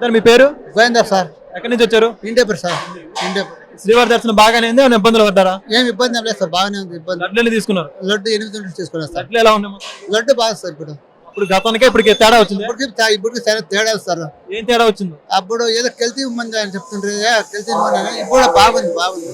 Sir మీ పేరు? Govinda sir. ఎక్కడి నుంచి వచ్చారు? ఇండేపర్ సార్. ఇండేపర్ శ్రీవారి దర్శనం బాగానే ఉంది ఏమైనా ఇబ్బందులు పడ్డారా? ఏం ఇబ్బంది ఏం లేదు సార్ బాగానే ఉంది ఇబ్బంది. లడ్లు తీసుకున్నారు? లడ్డు ఎనిమిది నుండి తీసుకున్నాం సార్. లడ్లు ఎలా ఉన్నాయి? లడ్డు బాగా సార్ ఇప్పుడు. ఇప్పుడు గతానికే ఇప్పటికి తేడా వచ్చింది? ఇప్పటికి చాలా తేడా సార్. ఏం తేడా వచ్చింది? అప్పుడు ఏదో కెల్తీ మంది అని చెప్తుండ్రు ఏ, కెల్తీ మంది అని. ఇప్పుడు బాగుంది బాగుంది.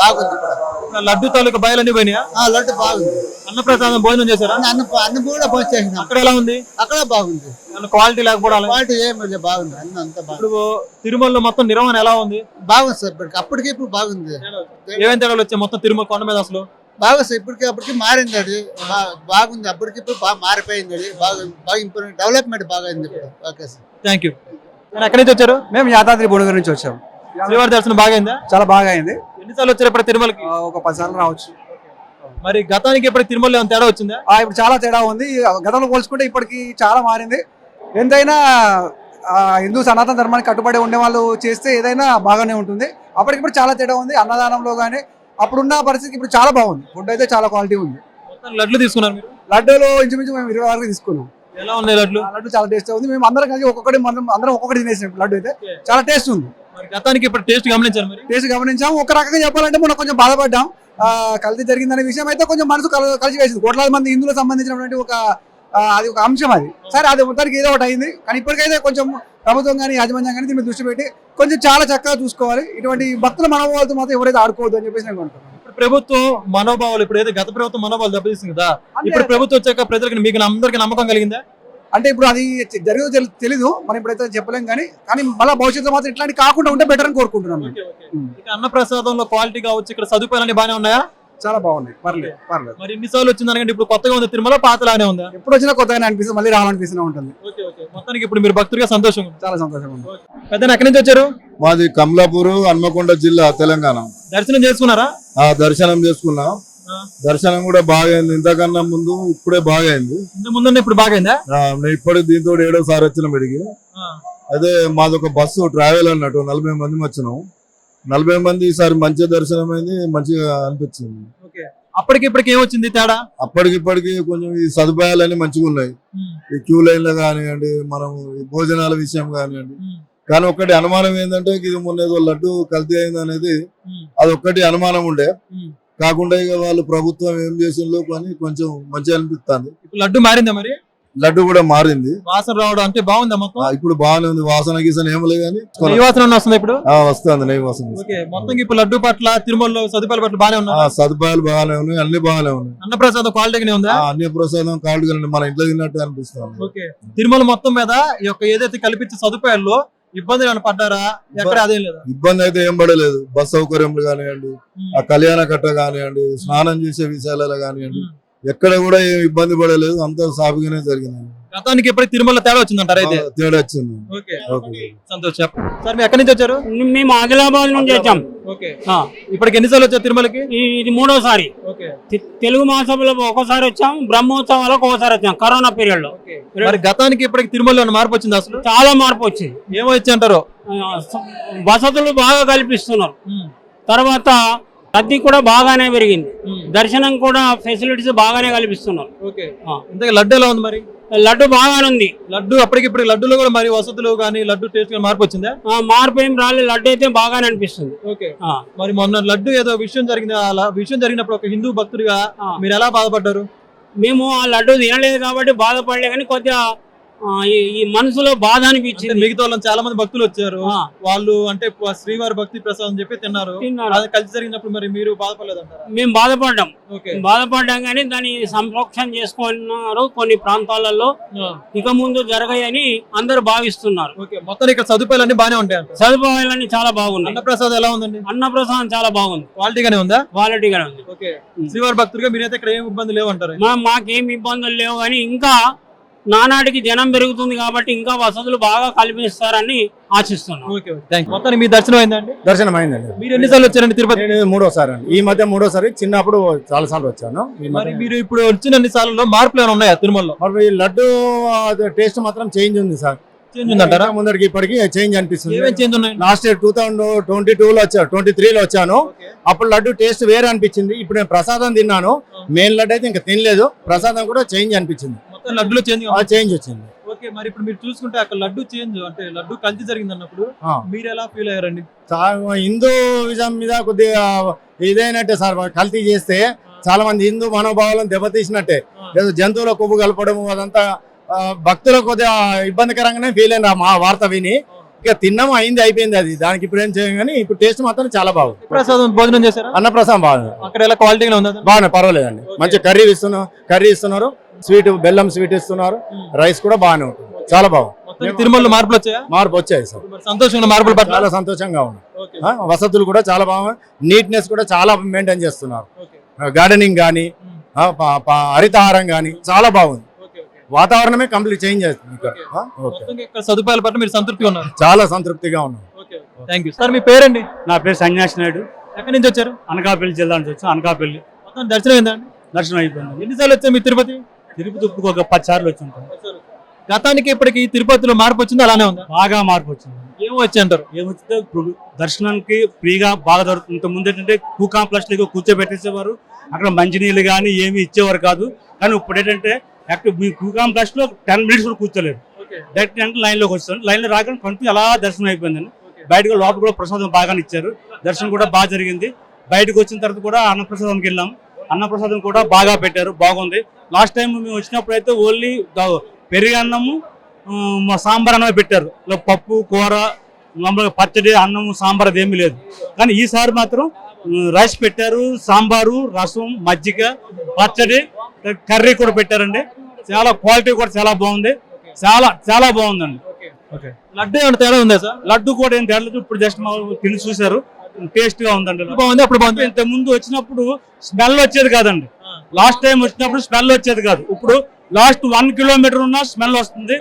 బాగుంది ఇప్పుడు ఇప్పుడు లడ్డు తాలూకా బయలన్నీ పోయినాయా? ఆ లడ్డు బాగుంది. అన్నప్రసాదం భోజనం చేశారా? అన్న అన్నం అన్నం కూడా పోసేసినాం అక్కడ ఎలా ఉంది? అక్కడ బాగుంది. క్వాలిటీ లేకపోవడం క్వాలిటీ ఏమి లేదు బాగుంది. అన్నం అంతా బాగుంది. ఇప్పుడు తిరుమలలో మొత్తం నిర్వహణ ఎలా ఉంది? బాగుంది సార్ ఇప్పటికి అప్పటికి ఇప్పుడు బాగుంది. ఏమేం తేడాలు వచ్చాయి మొత్తం తిరుమల కొండ మీద అసలు? బాగా సార్ ఇప్పటికి అప్పటికి మారింది అది బాగుంది. అప్పటికి ఇప్పుడు బాగా మారిపోయింది అది. బాగా బాగా ఇంప్రూవ్ డెవలప్మెంట్ బాగా అయింది ఇప్పుడు. Okay sir. థ్యాంక్ యూ ఎక్కడి నుంచి వచ్చారు? మేము యాదాద్రి భువనగిరి నుంచి వచ్చాం. శ్రీవారి దర్శనం బాగా అయిందా? చాలా బాగా అయింది. ఎన్నిసార్లు వచ్చారు ఇప్పుడు తిరుమలకి? ఆ, ఒక పది సార్లు రావచ్చు. మరి గతానికి ఇప్పటికి తిరుమల ఏమైనా తేడా వచ్చిందా? ఆ, ఇప్పుడు చాలా తేడా ఉంది. గతంలో పోల్చుకుంటే ఇప్పటికి చాలా మారింది. ఎంతైనా ఆ, హిందూ సనాతన ధర్మానికి కట్టుబడి ఉండే వాళ్ళు చేస్తే ఏదైనా బాగానే ఉంటుంది. అప్పటికి ఇప్పుడు చాలా తేడా ఉంది. అన్నదానంలో కానీ అప్పుడున్న పరిస్థితికి ఇప్పుడు చాలా బాగుంది. ఫుడ్ అయితే చాలా క్వాలిటీ ఉంది. లడ్లు తీసుకున్నారు మీరు? లడ్డూలు ఇంచుమించు మేము ఇరవై వరకు తీసుకున్నాం. ఎలా ఉన్నాయి లడ్లు? లడ్డు చాలా టేస్ట్ ఉంది. మేము అందరం కలిసి ఒక్కొక్కటి మనం అందరం ఒక్కొక్కటి తినేసాం లడ్డు అయితే. చాలా టేస్ట్ ఉంది. గతానికి ఇప్పుడు టేస్ట్ గమనించారు మరి? టేస్ట్ గమనించాం. ఒక రకంగా చెప్పాలంటే మనం కొంచెం బాధపడ్డాం. ఆ, కల్తీ జరిగిందనే విషయం అయితే కొంచెం మనసు కల- కలిసి వేసింది. కోట్లాది మంది హిందువులకు సంబంధించినటువంటి ఒక అది ఒక అంశం అది. సరే అది మొత్తానికి ఏదో ఒకటి అయింది. కానీ ఇప్పటికైతే కొంచెం ప్రభుత్వం కానీ యాజమాన్యం కానీ దీని మీద దృష్టి పెట్టి కొంచెం చాలా చక్కగా చూసుకోవాలి. ఇటువంటి భక్తుల మనోభావాలతో మాత్రం ఎవరైతే ఆడుకోవద్దు అని చెప్పేసి నేను అనుకుంటున్నాను. ప్రభుత్వం మనోభావాలు ఇప్పుడు ఏదో గత ప్రభుత్వం మనోభావాలు దెబ్బతీస్తుంది కదా ఇప్పుడు ప్రభుత్వం వచ్చాక ప్రజలకు మీకు అందరికి నమ్మకం కలిగిందా? అంటే ఇప్పుడు అది జరిగేదో తెలి- తెలీదు మనం ఇప్పుడైతే చెప్పలేం కానీ కానీ మళ్ళీ భవిష్యత్తు మాత్రం ఇట్లాంటి కాకుండా ఉంటే బెటర్ అని కోరుకుంటున్నాం మేము. ఇక అన్న ప్రసాదంలో క్వాలిటీ కావచ్చు ఇక్కడ సదుపాయాలన్నీ బాగానే ఉన్నాయా? చాలా బాగున్నాయి పర్లేదు పర్లేదు. మరి ఇన్నిసార్లు వచ్చింది దానికంటే ఇప్పుడు కొత్తగా ఉంది తిరుమల పాతలానే ఉందా? ఎప్పుడు వచ్చినా కొత్తగానే అనిపిస్తుంది మళ్ళీ రావాలనిపిస్తూనే ఉంటుంది. Okay okay. మొత్తానికి ఇప్పుడు మీరు భక్తుడిగా సంతోషంగా ఉంది చాలా సంతోషంగా ఉంది. పెద్ద ఎక్కడి నుంచి వచ్చారు? మాది కమలాపూర్ హన్మకొండ జిల్లా తెలంగాణ. దర్శనం చేసుకున్నారా? ఆ దర్శనం చేసుకున్నాం. ఆ. దర్శనం కూడా బాగా అయింది. ఇంతకన్నా ముందు ఇప్పుడే బాగా అయింది. ఇంత ముందు ఇప్పుడు బాగైందా ఆ, నేను ఇప్పటికి దీంతో ఏడోసారి వచ్చిన ఇడికి అదే మాది ఒక బస్సు ట్రావెల్ అన్నట్టు. నలభై మంది వచ్చినాం. నలభై మంది ఈసారి మంచి దర్శనం అయింది మంచిగా అనిపించింది. ఓకే. అప్పటికి ఇప్పటికి ఏమొచ్చింది తేడా? అప్పటికిప్పటికి కొంచెం ఈ సదుపాయాలన్నీ మంచిగా ఉన్నాయి. ఈ క్యూ లైన్లు కానివ్వండి మనం భోజనాల విషయం కానివ్వండి. కానీ ఒక్కటి అనుమానం ఏంటంటే ఇది మొన్న ఏదో లడ్డు కల్తీ అయింది అనేది అది ఒక్కటి అనుమానం ఉండే. కాకుండా ఇక వాళ్ళు ప్రభుత్వం ఏం చేసిందో అని కొంచెం మంచిగా అనిపిస్తుంది. లడ్డు మారిందా మరి? లడ్డు కూడా మారింది. వాసన రావడం అంటే బాగుందా మొత్తం ఇప్పుడు బాగానే ఉంది. వాసన గీసన ఏమలే నెయ్యి వాసన అన్న వస్తుంది ఇప్పుడు? వస్తుంది నెయ్యి వాసన మొత్తం ఇప్పుడు లడ్డు పట్ల తిరుమలలో సదుపాయాల పట్ల బాగానే ఆ, ఉన్నా సదుపాయాలు బాగానే ఉన్నాయి అన్ని బాగానే ఉన్నాయి. అన్నప్రసాదం క్వాలిటీగానే ఉందా? అన్ని ప్రసాదం కలిగి మన ఇంట్లో తిన్నట్టు అనిపిస్తుంది తిరుమల మొత్తం మీద ఈ యొక్క ఏదైతే కల్పించే సదుపాయాల్లో ఇబ్బందులు ఏమైనా పడ్డారా? ఎక్కడ అదేం లేదా? ఇబ్బంది అయితే ఏం పడలేదు. బస్ సౌకర్యములు కానివ్వండి ఆ కళ్యాణ కట్ట కానివ్వండి స్నానం చేసే విషయాలలో కానివ్వండి ఎక్కడ కూడా ఏం ఇబ్బంది పడలేదు. అంతా సాఫీగానే జరిగింది. గతానికి ఎప్పటికి తిరుమల తేడా వచ్చిందంటారు అయితే? తేడా వచ్చింది. సంతోష్. సార్ మీరు ఎక్కడి నుంచి వచ్చారు? మేము ఆదిలాబాద్ నుంచి వచ్చాం. ఓకే. ఆ, ఇప్పటికి ఎన్నిసార్లు వచ్చారు తిరుమలకి? ఇది మూడోసారి. తెలుగు మాసంలో ఒకసారి వచ్చాం బ్రహ్మోత్సవాలకు ఒకసారి వచ్చాం కరోనా పీరియడ్లో మరి గతానికి ఇప్పటికి తిరుమలలో ఏమైనా మార్పు వచ్చింది అసలు? చాలా మార్పు వచ్చింది ఏమో ఇచ్చి అంటారు? వసతులు బాగా కల్పిస్తున్నారు. తర్వాత రద్దీ కూడా బాగానే పెరిగింది. దర్శనం కూడా ఫెసిలిటీస్ బాగానే కల్పిస్తున్నారు. ఇంతకీ లడ్డు ఎలా ఉంది మరి? లడ్డు బాగానే ఉంది. లడ్డు అప్పటికి ఇప్పుడు లడ్డులో కూడా మరి వసతులు కానీ లడ్డు టేస్ట్ మార్పు వచ్చిందా? ఆ, మార్పు ఏం రాలేదు. లడ్డు అయితే బాగానే అనిపిస్తుంది. ఓకే. మరి మొన్న లడ్డు ఏదో విషయం జరిగింది విషయం జరిగినప్పుడు ఒక హిందూ భక్తుడిగా. మీరు ఎలా బాధపడ్డారు? మేము ఆ లడ్డు తినలేదు కాబట్టి బాధపడలే కానీ కొద్దిగా ఈ- మనసులో బాధ అనిపించింది. మిగతా వాళ్ళని చాలా మంది భక్తులు వచ్చారు. వాళ్ళు అంటే శ్రీవారి భక్తి ప్రసాదం చెప్పి తిన్నారు. అది కలిసి జరిగినప్పుడు మరి మీరు బాధపడలేదంటారా? మేము బాధపడ్డాం. బాధపడ్డాం కానీ దాన్ని సంరక్షణ చేసుకున్నారు కొన్ని ప్రాంతాలలో. ఇక ముందు జరగాయని అందరూ భావిస్తున్నారు. మొత్తం ఇక్కడ సదుపాయాలు అన్ని బాగానే ఉంటాయి సదుపాయాలన్నీ చాలా బాగున్నాయి. అన్నప్రసాదం ఎలా ఉందండి? అన్నప్రసాదం చాలా బాగుంది. క్వాలిటీగానే ఉందా? క్వాలిటీగా ఉంది. శ్రీవారి భక్తుడిగా మీరైతే ఇక్కడ ఏం ఇబ్బంది లేవంటారు? మాకేం ఇబ్బందులు లేవు కానీ ఇంకా నానాటికి జనం పెరుగుతుంది కాబట్టి ఇంకా వసతులు బాగా కల్పిస్తారని ఆశిస్తున్నాం. మొత్తానికి మీ దర్శనం అయిందండి? దర్శనం అయిందండి. మీరు ఎన్నిసార్లు వచ్చారండి తిరుపతి? నేను మూడోసారి అండి. ఈ మధ్య మూడోసారి చిన్నప్పుడు చాలా సార్లు వచ్చాను మరి ఇప్పుడు వచ్చిన అన్ని సార్లలో మార్పులు ఏమైనా ఉన్నాయా తిరుమలలో? మరి ఈ లడ్డు టేస్ట్ మాత్రం చేంజ్ ఉంది సార్. చేంజ్ ఉందంటారా? ముందరికి ఇప్పటికి చేంజ్ అనిపిస్తుంది. ఏమేం చేంజ్ ఉన్నాయి? Last year two thousand twenty two లో వచ్చాను ట్వంటీ త్రీ లో వచ్చాను అప్పుడు లడ్డు టేస్ట్ వేరే అనిపించింది. ఇప్పుడు నేను ప్రసాదం తిన్నాను. మెయిన్ లడ్డు అయితే ఇంకా తినలేదు. ప్రసాదం కూడా చేంజ్ అనిపించింది. లడ్డులో చేంజ్ చేంజ్ వచ్చింది. ఓకే మరి ఇప్పుడు మీరు చూసుకుంటే అక్కడ లడ్డు చేంజ్ అంటే లడ్డు కల్తీ జరిగింది అన్నప్పుడు. మీరు ఎలా ఫీల్ అయ్యారండి? హిందూ విజయం మీద కొద్దిగా ఇదైనట్టే సార్ కల్తీ చేస్తే చాలా మంది హిందూ మనోభావాలను దెబ్బతీసినట్టే. ఏదో జంతువుల కొవ్వు కలపడం అదంతా భక్తులకు కొద్దిగా ఇబ్బందికరంగానే ఫీల్ అయిన మా వార్త విని ఇక తిన్నాము అయింది అయిపోయింది అది. దానికి ఇప్పుడు ఏం చేయం కానీ ఇప్పుడు టేస్ట్ మాత్రం చాలా బాగుంది. ప్రసాదం భోజనం చేశారా? అన్నప్రసాదం బాగుంది. అక్కడ ఎలా క్వాలిటీగా ఉందా? బాగున్నాయి పర్వాలేదండి. మంచి కర్రీ ఇస్తున్నారు కర్రీ ఇస్తున్నారు. స్వీట్ బెల్లం స్వీట్ ఇస్తున్నారు. రైస్ కూడా బాగానే ఉంటుంది. చాలా బాగుంది. మొత్తం తిరుమలలో మార్పులు వచ్చాయా? మార్పు వచ్చాయి సార్. సంతోషంగా మార్పులు చాలా సంతోషంగా ఆ, వసతులు కూడా చాలా బాగున్నాయి. నీట్నెస్ కూడా చాలా మెయింటైన్ చేస్తున్నారు. గార్డెనింగ్ కానీ హరితహారం కానీ చాలా బాగుంది. వాతావరణమే కంప్లీట్ చేంజ్ ఇక్కడ. ఇక్కడ సదుపాయాల పట్ల మీరు సంతృప్తిగా ఉన్నారు. చాలా సంతృప్తిగా ఉన్నాం. థ్యాంక్ యూ సార్ మీ పేరండి? నా పేరు సన్యాసి నాయుడు. ఎక్కడి నుంచి వచ్చారు? అనకాపల్లి జిల్లా నుంచి వచ్చాను అనకాపల్లి. మొత్తం దర్శనం అయిందండి? దర్శనం అయిపోయింది. ఎన్నిసార్లు వచ్చారు మీ తిరుపతి? తిరుపతి ఒక పది సార్లు వచ్చి. ఉంటాం గతానికి ఇప్పటికి తిరుపతిలో మార్పు వచ్చింది? అలానే ఉందా? బాగా మార్పు వచ్చింది. ఏమో వచ్చి అంటారు? ఏమొచ్చితే ఇప్పుడు దర్శనానికి ఫ్రీగా బాగా దొరుకుతుంది ఇంత ముందు ఏంటంటే టూ కాంప్లెక్స్లో కూర్చోబెట్టేసేవారు. అక్కడ మంచినీళ్ళు కానీ ఏమి ఇచ్చేవారు కాదు. కానీ ఇప్పుడు ఏంటంటే యాక్టివ్ మీ లో టెన్ మినిట్స్ కూడా కూర్చోలేరు. డైరెక్ట్ అంటే లైన్లోకి వస్తాను లైన్లో రాగానే కంటిన్యూ అలా దర్శనం అయిపోయిందండి. బయటకు లోపల కూడా ప్రసాదం బాగానే ఇచ్చారు. దర్శనం కూడా బాగా జరిగింది. బయటకు వచ్చిన తర్వాత కూడా అన్నప్రసాదంకి వెళ్ళాం. అన్నప్రసాదం కూడా బాగా పెట్టారు. బాగుంది. లాస్ట్ టైం మేము వచ్చినప్పుడు అయితే ఓన్లీ పెరుగు అన్నము ఆ, మా సాంబార్ అన్నమే పెట్టారు. పప్పు కూర మామూలుగా పచ్చడి అన్నము సాంబార్ అది ఏమీ లేదు. కానీ ఈసారి మాత్రం రైస్ పెట్టారు సాంబారు రసం మజ్జిగ పచ్చడి కర్రీ కూడా పెట్టారండి. చాలా క్వాలిటీ కూడా చాలా బాగుంది. చాలా చాలా బాగుందండి. లడ్డు ఏమైనా తేడా ఉందా సార్? లడ్డు కూడా ఏం తేలేదు ఇప్పుడు జస్ట్ మా తిని చూశారు. టేస్ట్గా ఉందండి బాగుంది అప్పుడు బాగుంది. ఇంత ముందు వచ్చినప్పుడు స్మెల్ వచ్చేది కాదండి. లాస్ట్ టైం వచ్చినప్పుడు స్మెల్ వచ్చేది కాదు. ఇప్పుడు లాస్ట్ వన్ కిలోమీటర్ ఉన్న స్మెల్ వస్తుంది.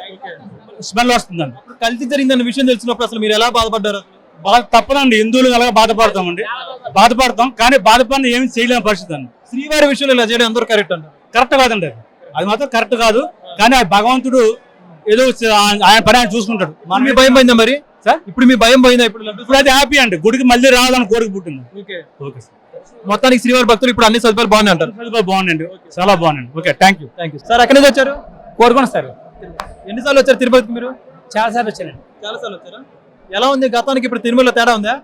స్మెల్ వస్తుందండి. కల్తీ జరిగిందన్న విషయం తెలిసినప్పుడు అసలు మీరు ఎలా బాధపడ్డారు? బాధ తప్పదండి. హిందువులు అలాగే బాధపడతామండి. బాధపడతాం. కానీ బాధపడిన ఏమి చేయలేని పరిస్థితి అండి. శ్రీవారి విషయంలో ఇలా చేయడం ఎందరో కరెక్ట్ అంటారు? కరెక్ట్ కాదండి అది. అది మాత్రం కరెక్ట్ కాదు. కానీ ఆ భగవంతుడు ఏదో ఆయన పని ఆయన చూసుకుంటాడు. మన మీ భయం పోయిందా మరి? సార్? ఇప్పుడు మీ భయం పోయిందా ఇప్పుడు ఇప్పుడు అది హ్యాపీ అండి గుడికి మళ్ళీ రావాలని కోరిక పుట్టింది. ఓకే. Okay sir. మొత్తానికి శ్రీవారి భక్తులు ఇప్పుడు అన్ని సదుపాయాలు బాగున్నాయి అంటారు. బాగుందండి చాలా బాగుందండి okay thank you thank you sir ఎక్కడి నుంచి వచ్చారు? కోరుకోండి సార్. ఎన్నిసార్లు వచ్చారు తిరుపతికి మీరు? చాలా సార్లు వచ్చానండి. చాలా సార్లు వచ్చారా? ఎలా ఉంది? గతానికి ఇప్పుడు తిరుమల తేడా ఉందా?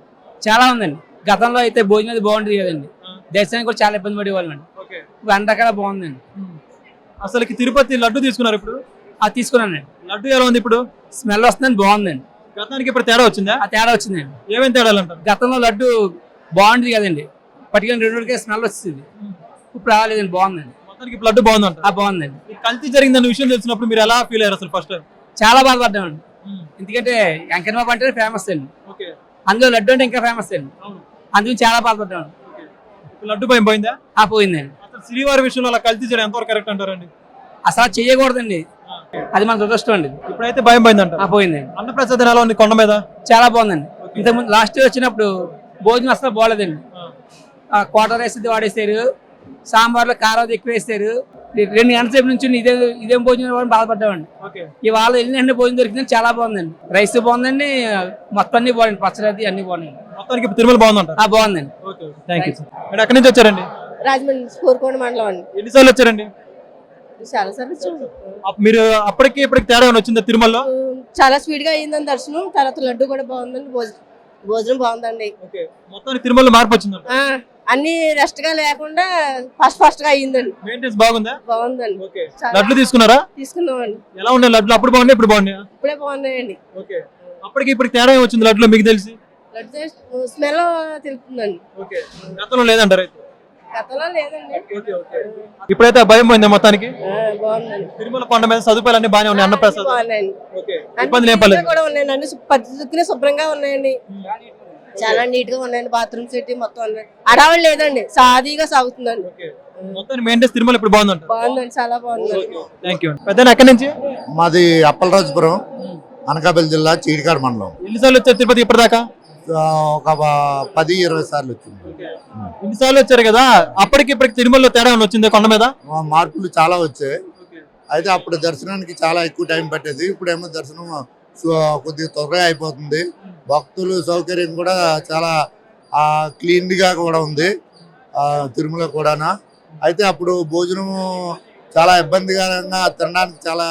చాలా ఉందండి. గతంలో అయితే భోజనం అది బాగుంటుంది కదండి. దర్శనానికి కూడా చాలా ఇబ్బంది పడేవాళ్ళండి ఓకే. ఇప్పుడు అన్ని రకాల బాగుందండి. అసలుకి తిరుపతి లడ్డు తీసుకున్నారు ఇప్పుడు? అది తీసుకున్నానండి. లడ్డు ఎలా ఉంది ఇప్పుడు? స్మెల్ వస్తుందండి బాగుందండి. గతానికి ఇప్పుడు తేడా వచ్చిందా? ఆ తేడా వచ్చిందండి. ఏమేమి తేడాలు అంటారు గతంలో లడ్డు బాగుంటుంది కదండి. పట్టుకొని రెండు రోజులకే స్మెల్ వస్తుంది ఇప్పుడు రాలేదండి బాగుందండి. మొత్తానికి ఇప్పుడు లడ్డు బాగుంది ఆ బాగుందండి. ఈ కల్తీ జరిగిందన్న విషయం తెలిసినప్పుడు మీరు ఎలా ఫీల్ అయ్యారు అసలు ఫస్ట్ చాలా బాధపడ్డామండి. ఎందుకంటే వెంకన్న బాబు అంటే ఫేమస్ అండి. అందులో లడ్డు అంటే ఇంకా ఫేమస్ అండి. అందుకని చాలా బాధపడ్డామండి. లడ్డు భయం పోయిందా? ఆ పోయిందండి. అసలు శ్రీవారి విషయంలో అలా కల్తీ చేయడం ఎంతవరకు కరెక్ట్ అంటారండి? అసలు చేయకూడదండి. అది మన దురదృష్టం అండి. ఇప్పుడైతే భయం పోయింది అంటారు ఆ పోయిందండి అన్నప్రసాదం ఎలా ఉంది కొండ మీద? చాలా బాగుందండి. ఇంతకుముందు లాస్ట్ ఇయర్ వచ్చినప్పుడు భోజనం అసలు బాగోలేదండి. ఆ. క్వార్టర్ రైస్ ఇది వాడేసారు సాంబార్లో కారం ఎక్కువ వేస్తారు. రెండు గంటల సేపు నుంచి ఇదే ఇదేం భోజనం ఇవ్వడం బాధపడ్డామండి. ఇవాళ వెళ్ళిన భోజనం దొరికింది చాలా బాగుందండి. రైస్ బాగుందండి. మొత్తం అన్ని బాగుంది. పచ్చడి అన్ని బాగున్నాయి మొత్తానికి తిరుమల బాగుందండి. ఓకే. థ్యాంక్ యూ ఎక్కడి నుంచి వచ్చారండి? రాజమండ్రి కోరుకోండి మండలం అండి. ఎన్నిసార్లు వచ్చారండి? చాలా సార్లు వచ్చాం. అప్- మీరు అప్పటికి ఇప్పటికి తేడా ఏమైనా వచ్చిందా తిరుమలలో? ఉమ్, చాలా స్పీడ్గా అయిందండి దర్శనం. తర్వాత లడ్డు కూడా బాగుందండి. భోజనం భోజనం బాగుందండి. మొత్తానికి తిరుమలలో మార్పు వచ్చిందంట ఆ, అన్ని రెస్ట్గా లేకుండా ఫస్ట్ ఫస్ట్గా అయ్యిందండి మెయింటెన్స్ బాగుందా? బాగుందండి. ఓకే. చాలా లడ్లు తీసుకున్నారా? తీసుకున్నామండి. ఎలా ఉన్నాయి లడ్లు? అప్పుడు బాగున్నాయి ఇప్పుడు బాగున్నాయా? ఇప్పుడే బాగున్నాయండి. ఓకే. అప్పటికి ఇప్పటికి తేడా ఏమి వచ్చింది లడ్లో? మీకు తెలిసి? లడ్డు స్మెల్ తెలుపుతుందండి ఓకే. గతంలో లేదంటారు అయితే? గతంలో లేదండి. ఇప్పుడైతే భయం పోయింది మొత్తానికి? తిరుమల కొండ మీద సదుపాయాలు అన్ని బాగానే ఉన్నాయి అన్నప్రసాదం ఏం పర్లేదు కూడా ఉన్నాయండి అన్ని పద్ధతిగా శుభ్రంగా ఉన్నాయండి. చాలా నీట్గా ఉన్నాయండి. బాత్రూమ్ సెట్ మొత్తం ఉన్నాయి అడవాళ్ళు లేదండి. సాదీగా సాగుతుందండి. మెయింటెన్స్ తిరుమల ఇప్పుడు బాగుందండి. చాలా బాగుందండి. థ్యాంక్ యూ పెద్ద ఎక్కడి నుంచి? మాది అప్పలరాజపురం అనకాపల్లి జిల్లా చీడికాడ మండలం. ఎన్నిసార్లు వచ్చారు తిరుపతి ఇప్పటిదాకా? ఒక పది ఇరవై సార్లు వచ్చింది. ఇన్నిసార్లు వచ్చారు కదా అప్పటికి ఇప్పటికి తిరుమలలో తేడా వచ్చిందా కొండ మీద? మార్పులు చాలా వచ్చాయి. అయితే అప్పుడు దర్శనానికి చాలా ఎక్కువ టైం పట్టేది. ఇప్పుడేమో దర్శనం కొద్దిగా త్వరగా అయిపోతుంది. భక్తులు సౌకర్యం కూడా చాలా క్లీన్గా కూడా ఉంది తిరుమల కూడానా. అయితే అప్పుడు భోజనం చాలా ఇబ్బందికరంగా తినడానికి చాలా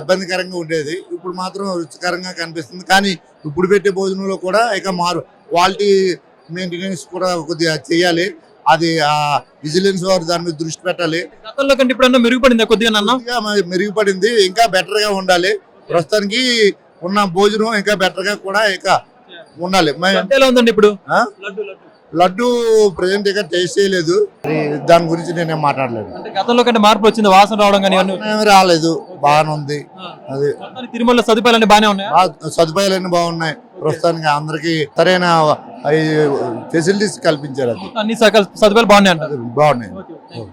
ఇబ్బందికరంగా ఉండేది. ఇప్పుడు మాత్రం రుచికరంగా కనిపిస్తుంది. కానీ ఇప్పుడు పెట్టే భోజనంలో కూడా ఇక మారు. క్వాలిటీ మెయింటెనెన్స్ కూడా కొద్దిగా చేయాలి. అది ఆ విజిలెన్స్ వారు దాని మీద దృష్టి పెట్టాలి. గతంలో కంటే ఇప్పుడన్నా మెరుగుపడిందా కొద్దిగా మెరుగుపడింది. ఇంకా బెటర్గా ఉండాలి. ప్రస్తుతానికి ఉన్న భోజనం ఇంకా బెటర్గా కూడా ఇంకా ఉండాలి. ఉందండి ఇప్పుడు? లడ్డు ప్రజెంట్ ఇంకా టేస్ట్ చేయలేదు దాని గురించి నేనేం మాట్లాడలేదు. గతంలో కంటే మార్పు వచ్చింది వాసన రావడం కానీ ఏమీ రాలేదు. బాగానే ఉంది. అది తిరుమల సదుపాయాలన్నీ బాగానే ఉన్నాయా? సదుపాయాలన్నీ బాగున్నాయి. ప్రస్తుతానికి అందరికి సరైన ఫెసిలిటీస్ కల్పించారు అది. అన్ని సదుపాయాలు బాగున్నాయి. బాగున్నాయి